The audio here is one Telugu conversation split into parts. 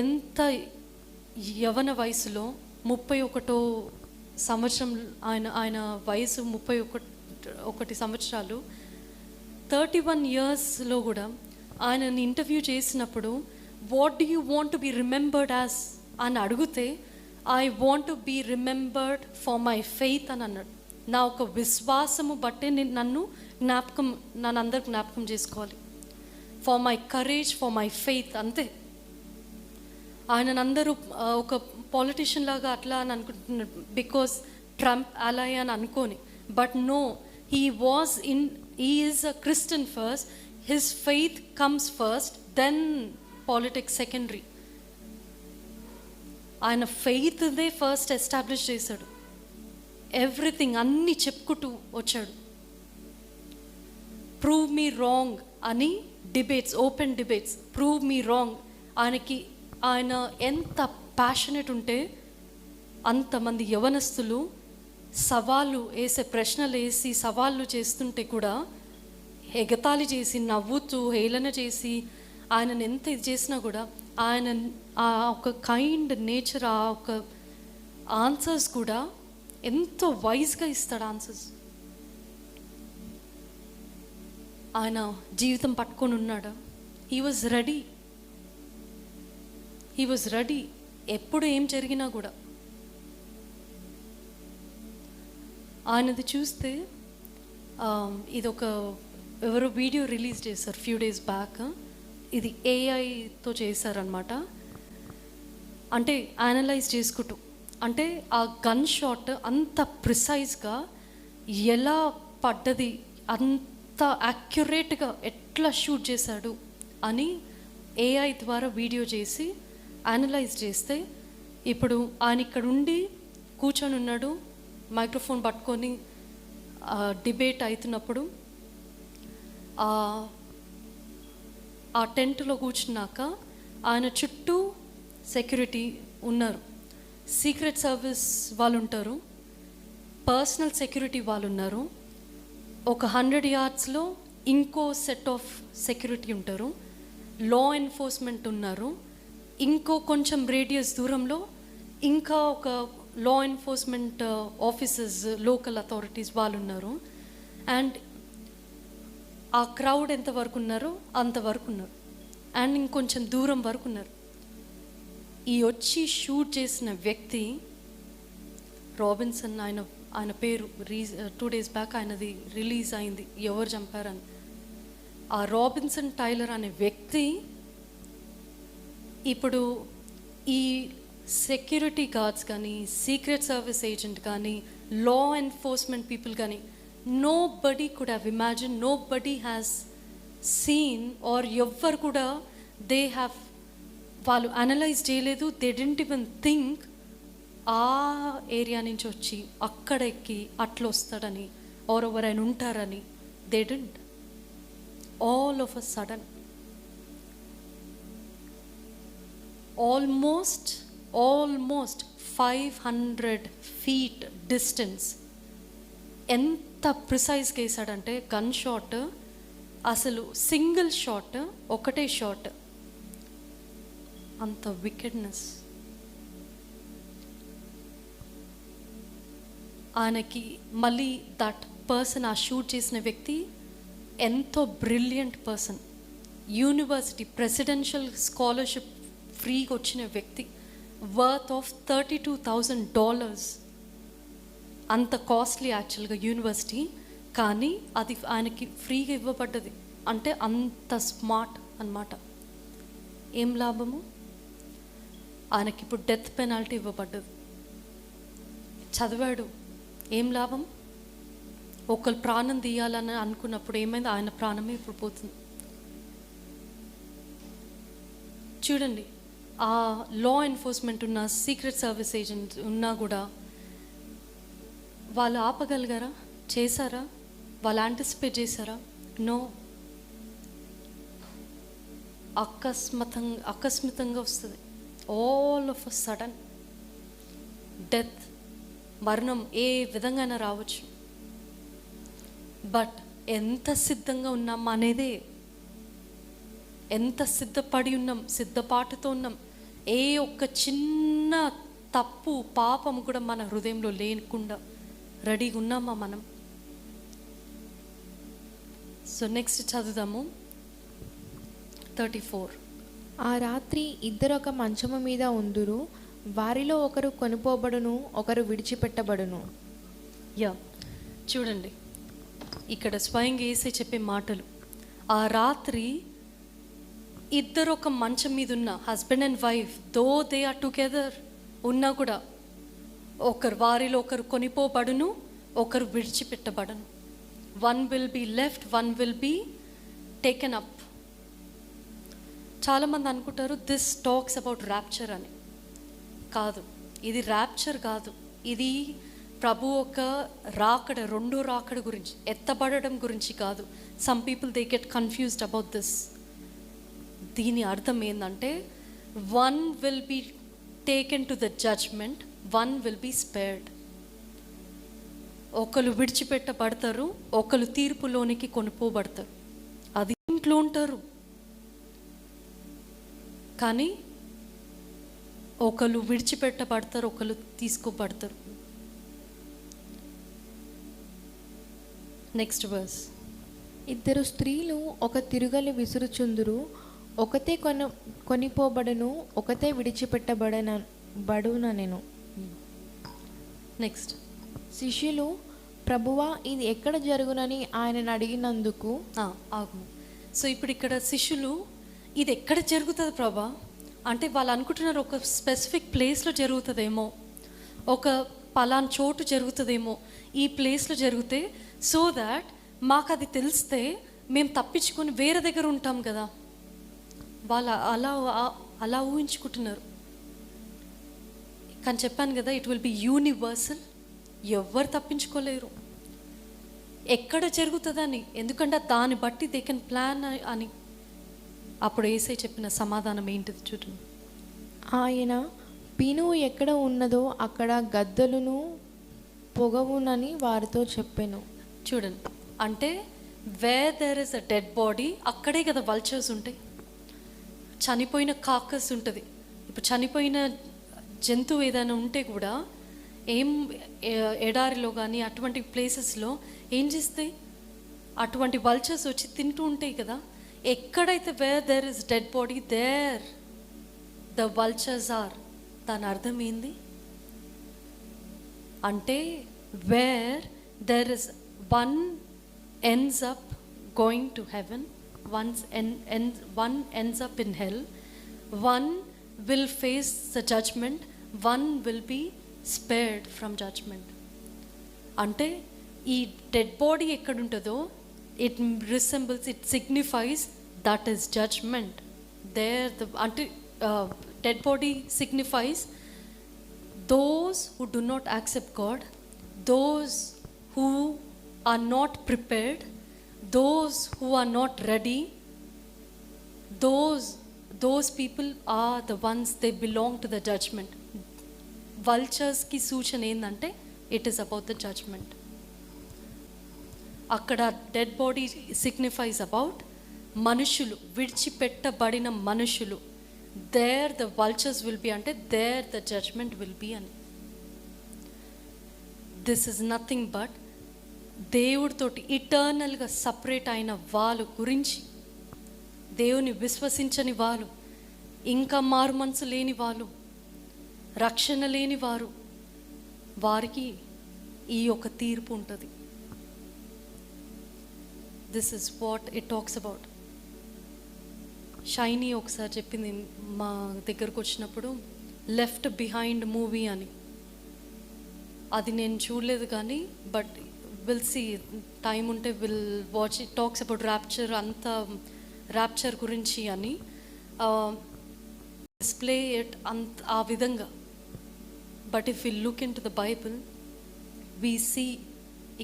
ఎంత యవన వయసులో ముప్పై ఒకటో సంవత్సరం ఆయన ఆయన వయసు ముప్పై ఒకటి ఒకటి సంవత్సరాలు థర్టీ వన్ ఇయర్స్లో కూడా ఆయనని ఇంటర్వ్యూ చేసినప్పుడు what do you want to be remembered as అని అడిగితే I want to be remembered for my faith అని అన్నాడు. నా ఒక విశ్వాసము బట్టే నేను నన్ను జ్ఞాపకం నన్ను అందరు జ్ఞాపకం చేసుకోవాలి. For my courage for my faith అంతే. ఆయనను అందరూ ఒక పాలిటిషియన్ లాగా అట్లా అని అనుకుంటున్నారు. బికాస్ ట్రంప్ అలా అని అనుకోని. But no he was in is a Christian first his faith comes first then politics secondary ఆయన ఫెయిత్దే ఫస్ట్ ఎస్టాబ్లిష్ చేశాడు. ఎవ్రీథింగ్ అన్నీ చెప్పుకుంటూ వచ్చాడు. ప్రూవ్ మీ రాంగ్ అని debates open debates prove me wrong ఆయనకి ఆయన ఎంత ప్యాషనెట్ ఉంటే అంతమంది యవనస్తులు సవాళ్ళు వేసే ప్రశ్నలు వేసి సవాళ్ళు చేస్తుంటే కూడా ఎగతాళి చేసి నవ్వుతూ హేళన చేసి ఆయనను ఎంత ఇది చేసినా కూడా ఆయన ఆ ఒక కైండ్ నేచర్ ఆ ఒక ఆన్సర్స్ కూడా ఎంతో వైజ్గా ఇస్తాడు ఆన్సర్స్ ఆయన జీవితం పట్టుకొని ఉన్నాడు? He was ready he was ready ఎప్పుడు ఏం జరిగినా కూడా. ఆయనది చూస్తే ఇది ఒక ఎవరో వీడియో రిలీజ్ చేశారు ఫ్యూ డేస్ బ్యాక్. ఇది ఏఐతో చేశారనమాట అంటే అనలైజ్ చేసుకుంటూ. అంటే ఆ గన్ షాట్ అంత ప్రిసైజ్గా ఎలా పడ్డది అంత యాక్యురేట్గా ఎట్లా షూట్ చేశాడు అని ఏఐ ద్వారా వీడియో చేసి అనలైజ్ చేస్తే ఇప్పుడు ఆయన ఇక్కడ ఉండి కూర్చొని ఉన్నాడు మైక్రోఫోన్ పట్టుకొని డిబేట్ అవుతున్నప్పుడు ఆ టెంట్లో కూర్చున్నాక ఆయన చుట్టూ సెక్యూరిటీ ఉన్నారు. సీక్రెట్ సర్వీస్ వాళ్ళు ఉంటారు పర్సనల్ సెక్యూరిటీ వాళ్ళు ఉన్నారు ఒక హండ్రెడ్ యార్డ్స్లో ఇంకో సెట్ ఆఫ్ సెక్యూరిటీ ఉంటారు లా ఎన్ఫోర్స్మెంట్ ఉన్నారు. ఇంకో కొంచెం రేడియస్ దూరంలో ఇంకా ఒక law enforcement officers local authorities వాళ్ళు ఉన్నారు అండ్ ఆ క్రౌడ్ ఎంత వరకు ఉన్నారో అంతవరకు ఉన్నారు. అండ్ ఇంకొంచెం దూరం వరకు ఉన్నారు. ఈ వచ్చి షూట్ చేసిన వ్యక్తి రాబిన్సన్ ఆయన ఆయన పేరు రీ టూ డేస్ బ్యాక్ ఆయనది రిలీజ్ అయింది. ఎవరు చంపారని. ఆ రాబిన్సన్ టైలర్ అనే వ్యక్తి ఇప్పుడు ఈ సెక్యూరిటీ గార్డ్స్ కానీ సీక్రెట్ సర్వీస్ ఏజెంట్ కానీ లా ఎన్ఫోర్స్మెంట్ పీపుల్ కానీ nobody could have imagine nobody has seen or ఎవ్వరు కూడా దే హ్యావ్ వాళ్ళు అనలైజ్ చేయలేదు దే డెంట్ ఈవెన్ థింక్ ఆ ఏరియా నుంచి వచ్చి అక్కడ ఎక్కి అట్లా వస్తాడని ఆర్ ఎవరైనా ఉంటారని they didn't all of a sudden almost almost five hundred feet distance ఎంత ప్రిసైజ్గా వేసాడంటే గన్ షాట్ అసలు సింగిల్ షాట్ ఒకటే షాట్ అంత వికెడ్నెస్ ఆయనకి మళ్ళీ దట్ పర్సన్ ఆ షూట్ చేసిన వ్యక్తి ఎంతో brilliant person university presidential scholarship ఫ్రీగా వచ్చిన వ్యక్తి worth of thirty two thousand dollars అంత కాస్ట్లీ యాక్చువల్గా యూనివర్సిటీ కానీ అది ఆయనకి ఫ్రీగా ఇవ్వబడ్డది. అంటే అంత స్మార్ట్ అన్నమాట. ఏం లాభము? ఆయనకి ఇప్పుడు డెత్ పెనాల్టీ ఇవ్వబడ్డది. చదివాడు ఏం లాభం? ఒకరు ప్రాణం తీయాలని అనుకున్నప్పుడు ఏమైంది? ఆయన ప్రాణమే ఇప్పుడు పోతుంది. చూడండి ఆ లా ఎన్ఫోర్స్మెంట్ ఉన్న సీక్రెట్ సర్వీస్ ఏజెంట్ ఉన్నా కూడా వాళ్ళు ఆపగలిగారా? చేశారా? వాళ్ళు యాంటిసిపేట్ చేశారా? నో అకస్మతంగా అకస్మితంగా వస్తుంది. All of a sudden death మరణం ఏ విధంగానే రావచ్చు. బట్ ఎంత సిద్ధంగా ఉన్నాం అనేదే. ఎంత సిద్ధపడి ఉన్నాం సిద్ధపాటుతో ఉన్నాం. ఏ ఒక్క చిన్న తప్పు పాపం కూడా మన హృదయంలో లేకుండా రెడీగా ఉన్నామా మనం? సో నెక్స్ట్ చదువుదాము. థర్టీ ఫోర్ ఆ రాత్రి ఇద్దరు ఒక మంచము మీద ఉందురు వారిలో ఒకరు కొనుపోబడును ఒకరు విడిచిపెట్టబడును. యా చూడండి. ఇక్కడ స్వయంగా వేసే చెప్పే మాటలు. ఆ రాత్రి ఇద్దరు ఒక మంచం మీద ఉన్న husband and wife though they are together ఉన్నా కూడా ఒకరు వారిలో ఒకరు కొనిపోబడును ఒకరు విడిచిపెట్టబడను. One will be left one will be taken up చాలామంది అనుకుంటారు దిస్ టాక్స్ అబౌట్ ర్యాప్చర్ అని. కాదు ఇది ర్యాప్చర్ కాదు. ఇది ప్రభు ఒక రాకడ రెండో రాకడ గురించి ఎత్తబడడం గురించి కాదు. Some people they get confused about this దీని అర్థం ఏంటంటే one will be taken to the judgment one will be spared ఒకరు విడిచిపెట్టబడతారు ఒకరు తీర్పులోనికి కొనుక్కోబడతారు. అది ఇంట్లో ఉంటారు. కానీ ఒకరు విడిచిపెట్టబడతారు ఒకరు తీసుకోబడతారు. నెక్స్ట్ వర్స్ ఇద్దరు స్త్రీలు ఒక తిరుగలి విసురుచుందురు. ఒకతే కొను కొనిపోబడను ఒకతే విడిచిపెట్టబడన బడున నేను? నెక్స్ట్ శిష్యులు ప్రభువా ఇది ఎక్కడ జరుగునని ఆయనను అడిగినందుకు ఆగు. సో ఇప్పుడు ఇక్కడ శిష్యులు ఇది ఎక్కడ జరుగుతుంది ప్రభా? అంటే వాళ్ళు అనుకుంటున్నారు ఒక స్పెసిఫిక్ ప్లేస్లో జరుగుతుందేమో. ఒక పలాన్ చోటు జరుగుతుందేమో. ఈ ప్లేస్లో జరిగితే సో దాట్ మాకు అది తెలిస్తే మేము తప్పించుకొని వేరే దగ్గర ఉంటాం కదా. వాళ్ళు అలా అలా ఊహించుకుంటున్నారు. కానీ చెప్పాను కదా ఇట్ విల్ బి యూనివర్సల్ ఎవ్వరు తప్పించుకోలేరు. ఎక్కడ జరుగుతుందని ఎందుకంటే దాన్ని బట్టి దే కెన్ ప్లాన్ అని అప్పుడు ఏసై చెప్పిన సమాధానం ఏంటిది చూడండి ఆయన పీనువు ఎక్కడ ఉన్నదో అక్కడ గద్దలును పొగవునని వారితో చెప్పాను. చూడండి. అంటే where there is a dead body అక్కడే కదా వల్చర్స్ ఉంటాయి. చనిపోయిన కాకస్ ఉంటుంది. ఇప్పుడు చనిపోయిన జంతువు ఏదైనా ఉంటే కూడా ఏం ఎడారిలో కానీ అటువంటి ప్లేసెస్లో ఏం చేస్తాయి? అటువంటి వల్చర్స్ వచ్చి తింటూ ఉంటాయి కదా. ఎక్కడైతే where there is dead body there the vultures are దాని అర్థం ఏంది? అంటే where there is one ends up going to heaven, one's en, en, one ends up in hell, one will face the judgment, one will be spared from judgment. అంటే ఈ డెడ్ బాడీ ఎక్కడ ఉంటుందో it resembles it signifies that is judgement there the అంటే dead body signifies those who do not accept God, those who are not prepared, those who are not ready those those people are the ones they belong to the judgment వల్చర్స్కి సూచన ఏంటంటే it is about the judgment అక్కడ డెడ్ బాడీ సిగ్నిఫైస్ అబౌట్ మనుషులు విడిచిపెట్టబడిన మనుషులు. There the vultures will be అంటే there the judgment will be అని. దిస్ ఇస్ నథింగ్ బట్ దేవుడితోటి ఇటర్నల్గా సపరేట్ అయిన వాళ్ళు గురించి దేవుని విశ్వసించని వాళ్ళు ఇంకా మారు మనసు లేని వాళ్ళు రక్షణ లేని వారు వారికి ఈ యొక్క తీర్పు ఉంటుంది. This is what it talks about Shiny ఒకసారి చెప్పింది మా దగ్గరకు వచ్చినప్పుడు లెఫ్ట్ బిహైండ్ మూవీ అని. అది నేను చూడలేదు కానీ బట్ విల్ సి టైం ఉంటే will watch talks about rapture అంత ర్యాప్చర్ గురించి అని డిస్ప్లే ఇట్ అంత ఆ విధంగా. But if you look into the Bible we see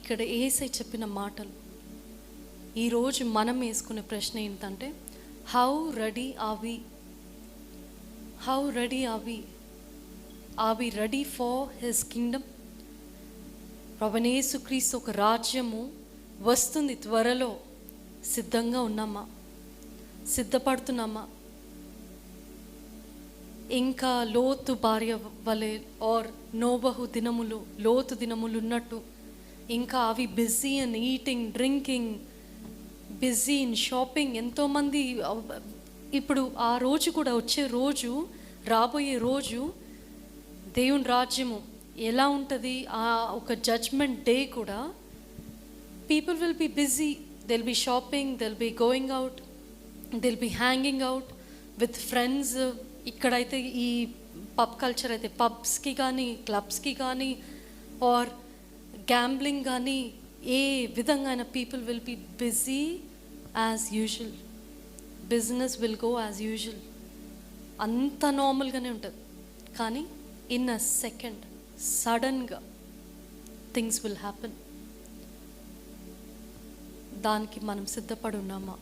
ఇక్కడ ఏసై చెప్పిన మాటలు. ఈరోజు మనం వేసుకునే ప్రశ్న ఏంటంటే హౌ రెడీ ఆ we how ready uh we uh we ready for his kingdom ప్రభనేసుక్రీస్తు ఒక రాజ్యము వస్తుంది త్వరలో. సిద్ధంగా ఉన్నామా? సిద్ధపడుతున్నామా? ఇంకా లోతు భార్య వలె ఆర్ నోబహు దినములు లోతు దినములు ఉన్నట్టు ఇంకా అవి busy in eating drinking busy in shopping ఎంతోమంది ఇప్పుడు ఆ రోజు కూడా వచ్చే రోజు రాబోయే రోజు దేవుని రాజ్యము ఎలా ఉంటుంది? ఆ ఒక జడ్జ్మెంట్ డే కూడా people will be busy they'll be shopping they'll be going out they'll be hanging out with friends ఇక్కడైతే ఈ పబ్ కల్చర్ అయితే పబ్స్కి కానీ క్లబ్స్కి కానీ ఆర్ గ్యాంబ్లింగ్ కానీ ఏ విధంగా అయినా people will be busy as usual business will go as usual అంత నార్మల్గానే ఉంటుంది. కానీ ఇన్ అ సెకండ్ సడన్గా థింగ్స్ విల్ హ్యాపెన్. దానికి మనం సిద్ధపడి ఉన్నామా?